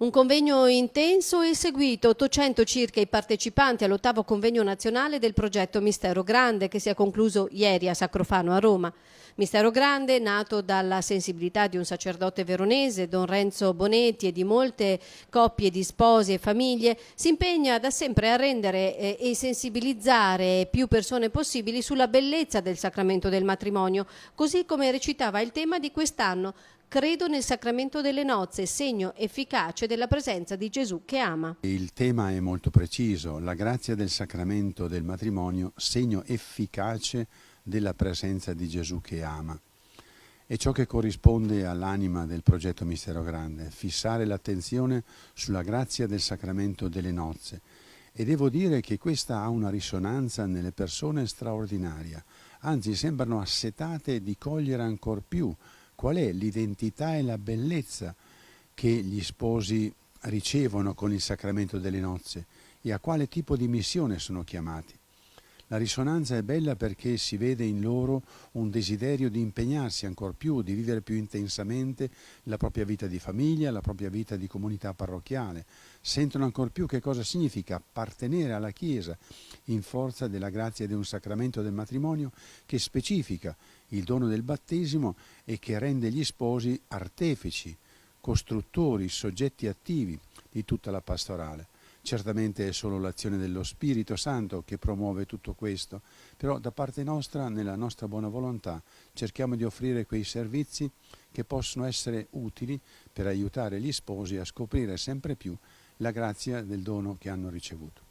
Un convegno intenso e seguito, 800 circa i partecipanti all'ottavo convegno nazionale del progetto Mistero Grande che si è concluso ieri a Sacrofano a Roma. Mistero Grande, nato dalla sensibilità di un sacerdote veronese, Don Renzo Bonetti e di molte coppie di sposi e famiglie, si impegna da sempre a rendere eh, e sensibilizzare più persone possibili sulla bellezza del sacramento del matrimonio, così come recitava il tema di quest'anno Credo nel sacramento delle nozze, segno efficace della presenza di Gesù che ama. Il tema è molto preciso, la grazia del sacramento del matrimonio, segno efficace della presenza di Gesù che ama. È ciò che corrisponde all'anima del progetto Mistero Grande, fissare l'attenzione sulla grazia del sacramento delle nozze. E devo dire che questa ha una risonanza nelle persone straordinaria, anzi sembrano assetate di cogliere ancor più qual è l'identità e la bellezza che gli sposi ricevono con il sacramento delle nozze e a quale tipo di missione sono chiamati. La risonanza è bella perché si vede in loro un desiderio di impegnarsi ancor più, di vivere più intensamente la propria vita di famiglia, la propria vita di comunità parrocchiale. Sentono ancor più che cosa significa appartenere alla Chiesa in forza della grazia di un sacramento del matrimonio che specifica il dono del battesimo e che rende gli sposi artefici, costruttori, soggetti attivi di tutta la pastorale. Certamente è solo l'azione dello Spirito Santo che promuove tutto questo, però da parte nostra, nella nostra buona volontà, cerchiamo di offrire quei servizi che possono essere utili per aiutare gli sposi a scoprire sempre più la grazia del dono che hanno ricevuto.